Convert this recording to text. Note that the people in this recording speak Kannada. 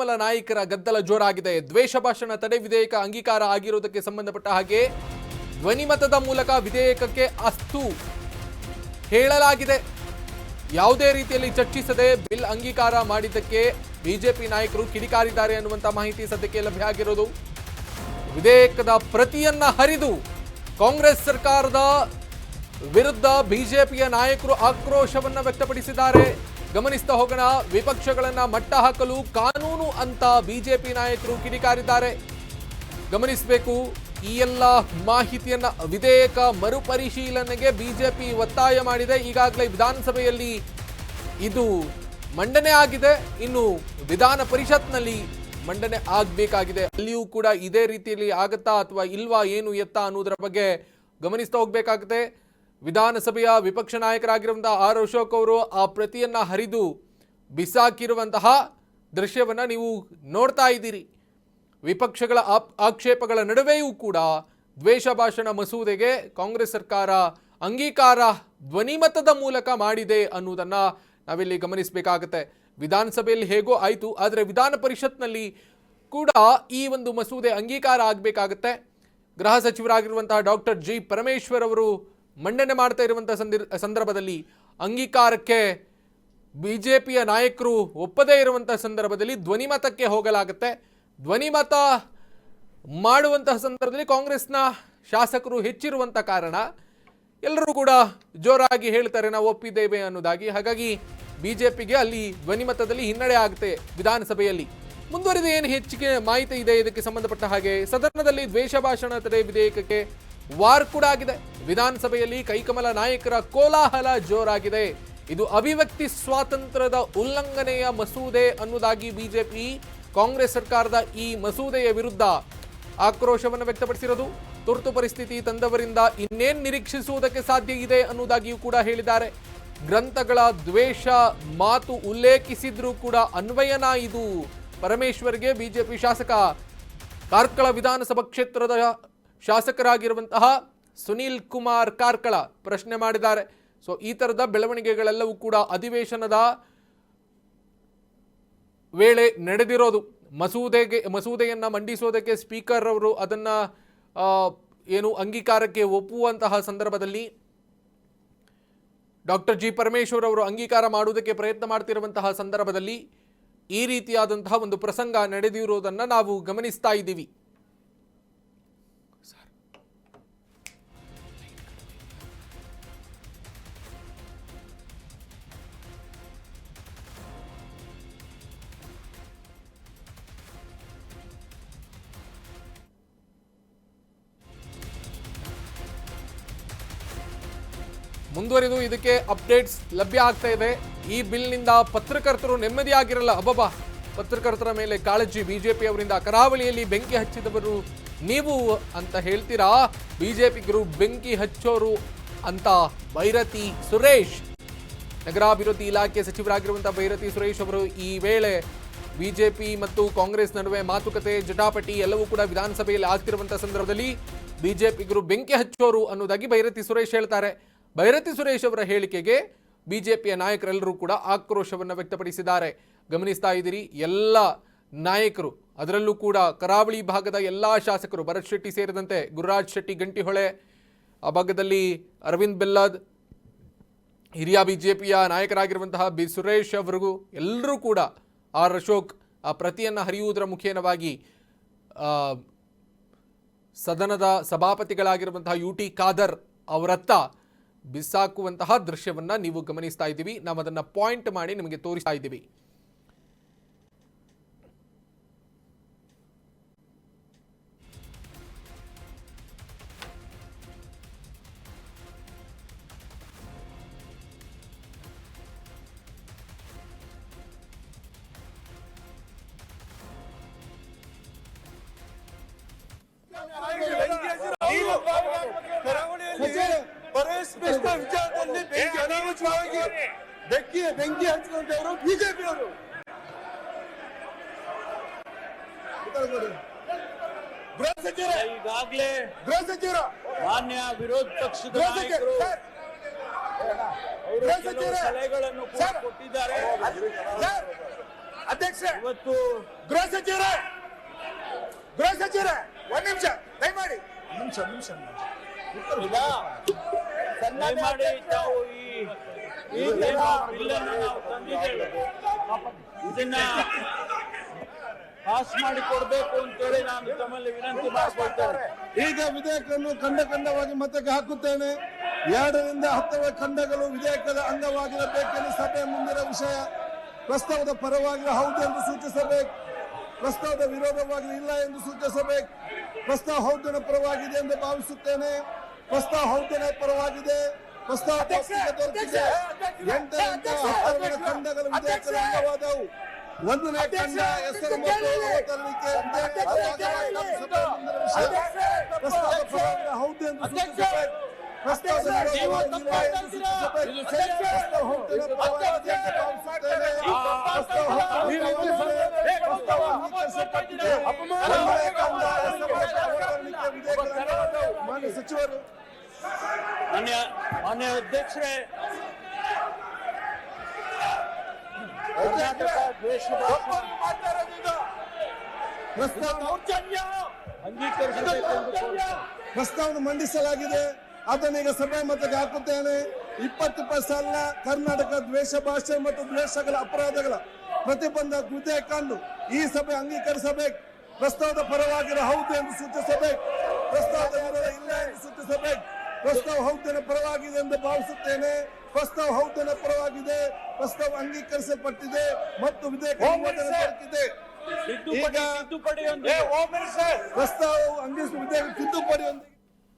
ಕೈಕಮಲ ನಾಯಕರ ಗದ್ದಲ ಜೋರಾಗಿದೆ. ದ್ವೇಷ ಭಾಷಣ ತಡೆ ವಿಧೇಯಕ ಅಂಗೀಕಾರ ಆಗಿರುವುದಕ್ಕೆ ಸಂಬಂಧಪಟ್ಟ ಹಾಗೆ ಧ್ವನಿಮತದ ಮೂಲಕ ವಿಧೇಯಕಕ್ಕೆ ಅಸ್ತು ಹೇಳಲಾಗಿದೆ. ಯಾವುದೇ ರೀತಿಯಲ್ಲಿ ಚರ್ಚಿಸದೆ ಬಿಲ್ ಅಂಗೀಕಾರ ಮಾಡಿದ್ದಕ್ಕೆ ಬಿಜೆಪಿ ನಾಯಕರು ಕಿಡಿಕಾರಿದ್ದಾರೆ ಅನ್ನುವಂಥ ಮಾಹಿತಿ ಸದ್ಯಕ್ಕೆ ಲಭ್ಯ ಆಗಿರೋದು. ವಿಧೇಯಕದ ಪ್ರತಿಯನ್ನ ಹರಿದು ಕಾಂಗ್ರೆಸ್ ಸರ್ಕಾರದ ವಿರುದ್ಧ ಬಿಜೆಪಿಯ ನಾಯಕರು ಆಕ್ರೋಶವನ್ನು ವ್ಯಕ್ತಪಡಿಸಿದ್ದಾರೆ. ಗಮನಿಸ್ತಾ ಹೋಗೋಣ. ವಿಪಕ್ಷಗಳನ್ನ ಮಟ್ಟ ಹಾಕಲು ಕಾನೂನು ಅಂತ ಬಿಜೆಪಿ ನಾಯಕರು ಕಿಡಿಕಾರಿದ್ದಾರೆ. ಗಮನಿಸಬೇಕು, ಈ ಎಲ್ಲ ಮಾಹಿತಿಯನ್ನ ವಿಧೇಯಕ ಮರುಪರಿಶೀಲನೆಗೆ ಬಿಜೆಪಿ ಒತ್ತಾಯ ಮಾಡಿದೆ. ಈಗಾಗಲೇ ವಿಧಾನಸಭೆಯಲ್ಲಿ ಇದು ಮಂಡನೆ ಆಗಿದೆ. ಇನ್ನು ವಿಧಾನ ಪರಿಷತ್ನಲ್ಲಿ ಮಂಡನೆ ಆಗಬೇಕಾಗಿದೆ. ಅಲ್ಲಿಯೂ ಕೂಡ ಇದೇ ರೀತಿಯಲ್ಲಿ ಆಗತ್ತಾ ಅಥವಾ ಇಲ್ವಾ, ಏನು ಎತ್ತ ಅನ್ನೋದರ ಬಗ್ಗೆ ಗಮನಿಸ್ತಾ ಹೋಗ್ಬೇಕಾಗುತ್ತೆ. ವಿಧಾನಸಭೆಯ ವಿಪಕ್ಷ ನಾಯಕರಾಗಿರುವಂತಹ ಆರ್ ಅಶೋಕ್ ಅವರು ಆ ಪ್ರತಿಯನ್ನ ಹರಿದು ಬಿಸಾಕಿರುವಂತಹ ದೃಶ್ಯವನ್ನು ನೀವು ನೋಡ್ತಾ ಇದ್ದೀರಿ. ವಿಪಕ್ಷಗಳ ಆಕ್ಷೇಪಗಳ ನಡುವೆಯೂ ಕೂಡ ದ್ವೇಷ ಭಾಷಣ ಮಸೂದೆಗೆ ಕಾಂಗ್ರೆಸ್ ಸರ್ಕಾರ ಅಂಗೀಕಾರ ಧ್ವನಿಮತದ ಮೂಲಕ ಮಾಡಿದೆ ಅನ್ನೋದನ್ನು ನಾವಿಲ್ಲಿ ಗಮನಿಸಬೇಕಾಗತ್ತೆ. ವಿಧಾನಸಭೆಯಲ್ಲಿ ಹೇಗೋ ಆಯಿತು, ಆದರೆ ವಿಧಾನ ಪರಿಷತ್ನಲ್ಲಿ ಕೂಡ ಈ ಒಂದು ಮಸೂದೆ ಅಂಗೀಕಾರ ಆಗಬೇಕಾಗತ್ತೆ. ಗೃಹ ಸಚಿವರಾಗಿರುವಂತಹ ಡಾಕ್ಟರ್ ಜಿ ಪರಮೇಶ್ವರ್ ಅವರು ಮಂಡನೆ ಮಾಡ್ತಾ ಇರುವಂಥ ಸಂದಿರ್, ಸಂದರ್ಭದಲ್ಲಿ ಅಂಗೀಕಾರಕ್ಕೆ ಬಿಜೆಪಿಯ ನಾಯಕರು ಒಪ್ಪದೇ ಇರುವಂಥ ಸಂದರ್ಭದಲ್ಲಿ ಧ್ವನಿಮತಕ್ಕೆ ಹೋಗಲಾಗುತ್ತೆ. ಧ್ವನಿಮತ ಮಾಡುವಂತಹ ಸಂದರ್ಭದಲ್ಲಿ ಕಾಂಗ್ರೆಸ್ನ ಶಾಸಕರು ಹೆಚ್ಚಿರುವಂಥ ಕಾರಣ ಎಲ್ಲರೂ ಕೂಡ ಜೋರಾಗಿ ಹೇಳ್ತಾರೆ, ನಾವು ಒಪ್ಪಿದ್ದೇವೆ ಅನ್ನೋದಾಗಿ. ಹಾಗಾಗಿ ಬಿಜೆಪಿಗೆ ಅಲ್ಲಿ ಧ್ವನಿಮತದಲ್ಲಿ ಹಿನ್ನಡೆ ಆಗುತ್ತೆ ವಿಧಾನಸಭೆಯಲ್ಲಿ. ಮುಂದುವರಿದ ಏನು ಹೆಚ್ಚಿಗೆ ಮಾಹಿತಿ ಇದೆ ಇದಕ್ಕೆ ಸಂಬಂಧಪಟ್ಟ ಹಾಗೆ, ಸದನದಲ್ಲಿ ದ್ವೇಷ ಭಾಷಣ ತಡೆ ವಿಧೇಯಕಕ್ಕೆ ವಾರ್ ಕೂಡ ಆಗಿದೆ. ವಿಧಾನಸಭೆಯಲ್ಲಿ ಕೈಕಮಲ ನಾಯಕರ ಕೋಲಾಹಲ ಜೋರಾಗಿದೆ. ಇದು ಅಭಿವ್ಯಕ್ತಿ ಸ್ವಾತಂತ್ರ್ಯದ ಉಲ್ಲಂಘನೆಯ ಮಸೂದೆ ಅನ್ನುವುದಾಗಿ ಬಿಜೆಪಿ, ಕಾಂಗ್ರೆಸ್ ಸರ್ಕಾರದ ಈ ಮಸೂದೆಯ ವಿರುದ್ಧ ಆಕ್ರೋಶವನ್ನು ವ್ಯಕ್ತಪಡಿಸಿರೋದು. ತುರ್ತು ಪರಿಸ್ಥಿತಿ ತಂದವರಿಂದ ಇನ್ನೇನ್ ನಿರೀಕ್ಷಿಸುವುದಕ್ಕೆ ಸಾಧ್ಯ ಇದೆ ಅನ್ನುವುದಾಗಿಯೂ ಕೂಡ ಹೇಳಿದ್ದಾರೆ. ಗ್ರಂಥಗಳ ದ್ವೇಷ, ಮಾತು ಉಲ್ಲೇಖಿಸಿದ್ರೂ ಕೂಡ ಅನ್ವಯನ ಇದು. ಪರಮೇಶ್ವರ್ಗೆ ಬಿಜೆಪಿ ಶಾಸಕ, ಕಾರ್ಕಳ ವಿಧಾನಸಭಾ ಕ್ಷೇತ್ರದ ಶಾಸಕರಾಗಿರುವಂತಹ ಸುನೀಲ್ ಕುಮಾರ್ ಕಾರ್ಕಳ ಪ್ರಶ್ನೆ ಮಾಡಿದ್ದಾರೆ. ಸೊ ಈ ಥರದ ಬೆಳವಣಿಗೆಗಳೆಲ್ಲವೂ ಕೂಡ ಅಧಿವೇಶನದ ವೇಳೆ ನಡೆದಿರೋದು. ಮಸೂದೆಗೆ, ಮಸೂದೆಯನ್ನು ಮಂಡಿಸೋದಕ್ಕೆ ಸ್ಪೀಕರ್ ಅವರು ಅದನ್ನು ಏನು ಅಂಗೀಕಾರಕ್ಕೆ ಒಪ್ಪುವಂತಹ ಸಂದರ್ಭದಲ್ಲಿ ಡಾಕ್ಟರ್ ಜಿ ಪರಮೇಶ್ವರ್ ಅವರು ಅಂಗೀಕಾರ ಮಾಡುವುದಕ್ಕೆ ಪ್ರಯತ್ನ ಮಾಡ್ತಿರುವಂತಹ ಸಂದರ್ಭದಲ್ಲಿ ಈ ರೀತಿಯಾದಂತಹ ಒಂದು ಪ್ರಸಂಗ ನಡೆದಿರುವುದನ್ನು ನಾವು ಗಮನಿಸ್ತಾ ಇದ್ದೀವಿ. ಮುಂದುವರಿದು ಇದಕ್ಕೆ ಅಪ್ಡೇಟ್ಸ್ ಲಭ್ಯ ಆಗ್ತಾ ಇದೆ. ಈ ಬಿಲ್ನಿಂದ ಪತ್ರಕರ್ತರು ನೆಮ್ಮದಿಯಾಗಿರಲ್ಲ. ಅಬ್ಬಬ್ಬಾ! ಪತ್ರಕರ್ತರ ಮೇಲೆ ಕಾಳಜಿ. ಬಿಜೆಪಿ ಅವರಿಂದ ಕರಾವಳಿಯಲ್ಲಿ ಬೆಂಕಿ ಹಚ್ಚಿದವರು ನೀವು ಅಂತ ಹೇಳ್ತೀರಾ? ಬಿಜೆಪಿಗರು ಬೆಂಕಿ ಹಚ್ಚೋರು ಅಂತ ಭೈರತಿ ಸುರೇಶ್. ನಗರಾಭಿವೃದ್ಧಿ ಇಲಾಖೆ ಸಚಿವರಾಗಿರುವಂತಹ ಭೈರತಿ ಸುರೇಶ್ ಅವರು ಈ ವೇಳೆ ಬಿಜೆಪಿ ಮತ್ತು ಕಾಂಗ್ರೆಸ್ ನಡುವೆ ಮಾತುಕತೆ, ಜಟಾಪಟಿ ಎಲ್ಲವೂ ಕೂಡ ವಿಧಾನಸಭೆಯಲ್ಲಿ ಆಗ್ತಿರುವಂತಹ ಸಂದರ್ಭದಲ್ಲಿ ಬಿಜೆಪಿಗರು ಬೆಂಕಿ ಹಚ್ಚೋರು ಅನ್ನೋದಾಗಿ ಭೈರತಿ ಸುರೇಶ್ ಹೇಳ್ತಾರೆ. ಭೈರತಿ ಸುರೇಶ್ ಅವರ ಹೇಳಿಕೆಗೆ ಬಿಜೆಪಿಯ ನಾಯಕರೆಲ್ಲರೂ ಕೂಡ ಆಕ್ರೋಶವನ್ನು ವ್ಯಕ್ತಪಡಿಸಿದ್ದಾರೆ. ಗಮನಿಸ್ತಾ ಇದ್ದೀರಿ, ಎಲ್ಲ ನಾಯಕರು, ಅದರಲ್ಲೂ ಕೂಡ ಕರಾವಳಿ ಭಾಗದ ಎಲ್ಲ ಶಾಸಕರು, ಭರತ್ ಶೆಟ್ಟಿ ಸೇರಿದಂತೆ ಗುರುರಾಜ್ ಶೆಟ್ಟಿ, ಗಂಟಿಹೊಳೆ, ಆ ಭಾಗದಲ್ಲಿ ಅರವಿಂದ್ ಬೆಲ್ಲದ್, ಹಿರಿಯ ಬಿಜೆಪಿಯ ನಾಯಕರಾಗಿರುವಂತಹ ಬಿ ಸುರೇಶ್ ಅವರಿಗೂ ಎಲ್ಲರೂ ಕೂಡ ಆರ್ ಅಶೋಕ್ ಆ ಪ್ರತಿಯನ್ನು ಹರಿಯುವುದರ ಮುಖೇನವಾಗಿ ಸದನದ ಸಭಾಪತಿಗಳಾಗಿರುವಂತಹ ಯು ಟಿ ಖಾದರ್ ಅವರತ್ತ ಬಿಸಾಕುವಂತಹ ದೃಶ್ಯವನ್ನು ನೀವು ಗಮನಿಸ್ತಾ ಇದ್ದೀವಿ. ನಾವು ಅದನ್ನು ಪಾಯಿಂಟ್ ಮಾಡಿ ನಿಮಗೆ ತೋರಿಸ್ತಾ ಇದ್ದೀವಿ. ಬರೇ ಸ್ಪಷ್ಟ ವಿಚಾರದಲ್ಲಿ ಬೆಂಕಿ ಅನಾವಶ್ಯಕವಾಗಿ ಬೆಂಕಿ ಬೆಂಕಿ ಹಚ್ಕೊಂಡವರು ಬಿಜೆಪಿ ಅವರು ಗೃಹ ಸಚಿವರ. ಈಗಾಗಲೇ ಗೃಹ ಸಚಿವರ. ಮಾನ್ಯ ವಿರೋಧ ಪಕ್ಷದ ಗೃಹ ನಾಯಕರು ಸಲಹೆಗಳನ್ನು ಕೂಡ ಕೊಟ್ಟಿದ್ದಾರೆ. ಅಧ್ಯಕ್ಷ ಇವತ್ತು ಗೃಹ ಸಚಿವರೇ. ಗೃಹ ಸಚಿವರೇ. ಒಂದ್ ನಿಮಿಷ. ದಯಮಾಡಿ. ನಿಮಿಷ ನಿಮಿಷ ಈಗ ತಾವು ಈ ಈ ಏನು ಬಿಲ್ ನಾವು ತಂದಿದ್ದೇವೆ. ಇದನ್ನ ಪಾಸ್ ಮಾಡಿ ಕೊಡ್ಬೇಕು ಅಂತೇಳಿ ನಾನು ತಮ್ಮಲ್ಲಿ ವಿನಂತಿ ಮಾಡಿಕೊಳ್ತೇನೆ. ಈಗ ವಿಧೇಯಕವನ್ನು ಖಂಡ ಖಂಡವಾಗಿ ಮತಕ್ಕೆ ಹಾಕುತ್ತೇನೆ. ಎರಡರಿಂದ ಹತ್ತನೇ ಖಂಡಗಳು ವಿಧೇಯಕದ ಅಂಗವಾಗಿರಬೇಕೆಂದು ಸಭೆ ಮುಂದಿನ ವಿಷಯ. ಪ್ರಸ್ತಾವದ ಪರವಾಗಿ ಹೌದು ಎಂದು ಸೂಚಿಸಬೇಕು. ಪ್ರಸ್ತಾವದ ವಿರೋಧವಾಗಿ ಇಲ್ಲ ಎಂದು ಸೂಚಿಸಬೇಕು. ಪ್ರಸ್ತಾವ ಹೌದಿನ ಪರವಾಗಿದೆ ಎಂದು ಭಾವಿಸುತ್ತೇನೆ. ಪ್ರಸ್ತಾವ ಹೌದಿನ ಪರವಾಗಿದೆ ಪ್ರಸ್ತಾವ ಒಪ್ಪಿಗೆ ದೊರೆತಿದೆ ಎಂಟರಿಂದ ಹತ್ತನೇ ಖಂಡಗಳು ವಿಧೇಯಕದ ಅಂಗವಾದವು ಒಂದನೇ ಖಂಡ ಹೆಸರು ಮತ್ತು ಅವತರಣಿಕೆ ವಿಧೇಯಕದ ಭಾಗವಾಗಿ ನಮ್ಮ ಸಭೆಯ ಮುಂದಿನ ವಿಷಯ. ಪ್ರಸ್ತಾವ ಪರವಾಗಿ ಹೌದು ಎಂದು ಸೂಚಿಸಬೇಕು ಪ್ರಸ್ತಾವದ ವಿರೋಧವಾಗಿ ಇಲ್ಲ ಎಂದು ಸೂಚಿಸಬೇಕು ಪ್ರಸ್ತಾವ ಹೌದಿನ ಪರವಾಗಿದೆ ಎಂದು ಭಾವಿಸುತ್ತೇನೆ ಪ್ರಸ್ತಾವ ಹೌದಿನ ಪರವಾಗಿದೆ. ಪ್ರಸ್ತಾವ ಅಂಗೀಕರಿಸಲ್ಪಟ್ಟಿದೆ. ಒಂದನೇ ಖಂಡ ಹೆಸರು ಮತ್ತು ಅವತರಣಿಕೆ ವಿಧೇಯಕದ ಅಂಗವಾದವು. ಮಾನ್ಯ ಸಚಿವರು ಮಾನ್ಯ ಮಾನ್ಯ ಅಧ್ಯಕ್ಷರೇ. ಕರ್ನಾಟಕ ದ್ವೇಷ. ಪ್ರಸ್ತಾವನೆ ಮಂಡಿಸಲಾಗಿದೆ. ಅದನ್ನು ಈಗ ಸಭೆ ಮತಕ್ಕೆ ಹಾಕುತ್ತೇನೆ. ಇಪ್ಪತ್ತು ಸಾಲಿನ ಕರ್ನಾಟಕ ದ್ವೇಷ ಭಾಷೆ ಮತ್ತು ದ್ವೇಷಗಳ ಅಪರಾಧಗಳ ಪ್ರತಿಬಂಧ ವಿಧೇಯಕವನ್ನು ಈ ಸಭೆ ಅಂಗೀಕರಿಸಬೇಕು. ಪ್ರಸ್ತಾವದ ಪರವಾಗಿರೋ ಹೌದು ಎಂದು ಸೂಚಿಸಬೇಕು. ಪ್ರಸ್ತಾವದ ವಿರೋಧ ಇಲ್ಲ ಎಂದು ಸೂಚಿಸಬೇಕು. ಪ್ರಸ್ತಾವ ಹೌದನ ಪರವಾಗಿದೆ ಎಂದು ಭಾವಿಸುತ್ತೇನೆ. ಪ್ರಸ್ತಾವ ಹೌದನ ಪರವಾಗಿದೆ. ಪ್ರಸ್ತಾವ ಅಂಗೀಕರಿಸಲ್ಪಟ್ಟಿದೆ ಮತ್ತು ವಿಧೇಯಕ ತಿದ್ದುಪಡಿ ಪ್ರಸ್ತಾವ ಅಂಗೀಕರಿಸಿದ ವಿಧೇಯಕ ತಿದ್ದುಪಡಿಯೊಂದಿಗೆ